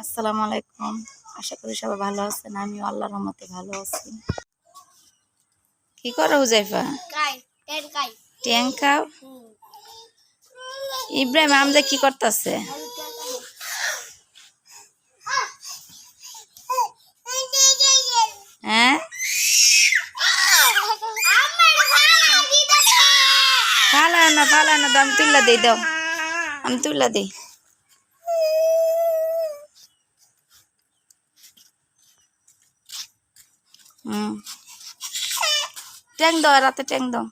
আসসালামু আলাইকুম। আশা করি সবাই ভালো আছেন আমিও আল্লাহর রহমতে ভালো আছি। কি করো হুজাইফা? ট্যাং খাও? ইব্রাহিম আমজা কি করতেছে? হ্যাঁ? ফালা না ফালা না দাম তুল্লা দিই দাও। আমি তুল্লা দিই। হুম। ট্যাং দাও রাতে ট্যাং দাও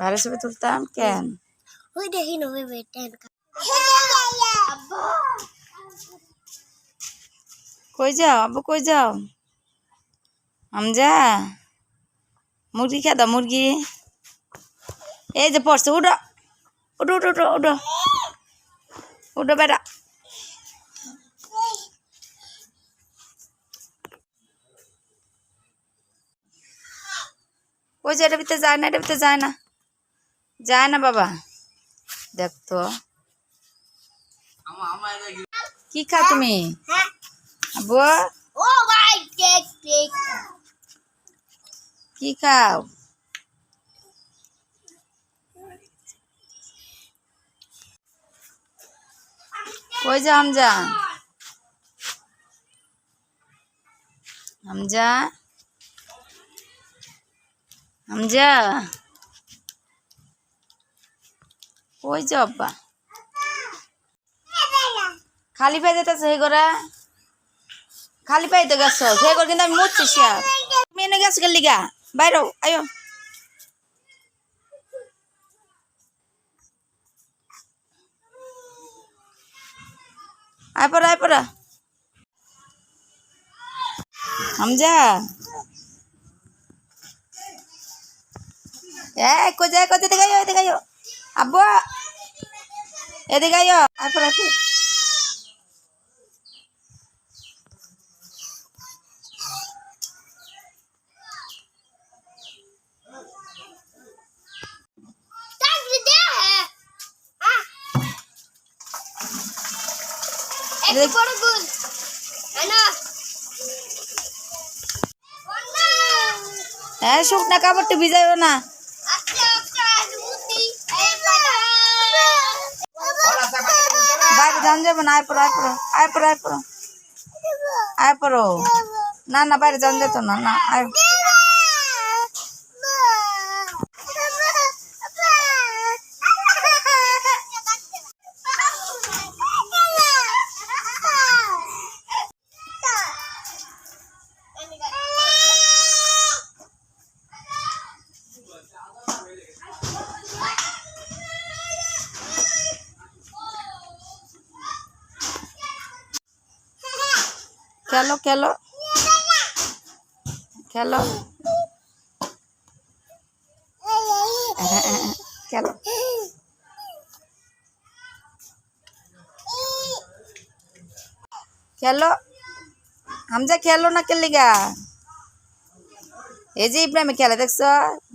বাইরে ছবি তুলতাম? কেন? ওই দেখি কই যাও? আব্বু কই যাও? আমজা? মুরগি খা দাও মুরগি। এই যে পড়ছে উঠো। উঠো উঠো উঠো উঠো উঠো বেটা। ওই যে এটা ভিতরে যায় না এটা ভিতরে যায় না। যায় না বাবা। দেখ তো। কি খা তুমি? কি খাও? কই যা হামজা। হামজা। হামজা। কই যা আব্বা। খালি পাই যেতেছে হে করে খালি পাই তো গেছ হে করে কিন্তু আমি মুচ্ছি তুমি এনে গেছো গেলি গা বাইরো আয়ো আয় পড়া আয় পড়া। হামজা। এ, কোথায় কোথায় দেখাইও দেখাইও আব্বু। এদিকে আয়ো। আয় পড়া। হ্যাঁ শুকনা কাপড়টা ভিজাইও না। বাইরে যান যাবে না আয় পড়ো আয় পড়ো আয় পড়ো আয় পড়ো। আয় পড়ো। না না বাইরে যান যেত না না আয়। খেলো খেলো। খেলো। হ্যাঁ, হ্যাঁ, হ্যাঁ, খেলো। খেলো। হামজা খেলো না খেলি গা এই যে ইব্রাহিমে খেলে দেখছ?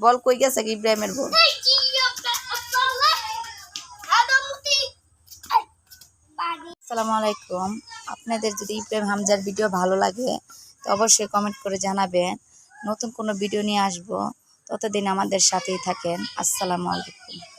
বল কই গেছে ইব্রাহিমের বল? আসসালামু আলাইকুম। আপনাদের যদি ইব্রাহিম হামজার ভিডিও ভালো লাগে, তো অবশ্যই কমেন্ট করে জানাবেন। নতুন কোনো ভিডিও নিয়ে আসব। ততদিন আমাদের সাথেই থাকেন। আসসালামু আলাইকুম।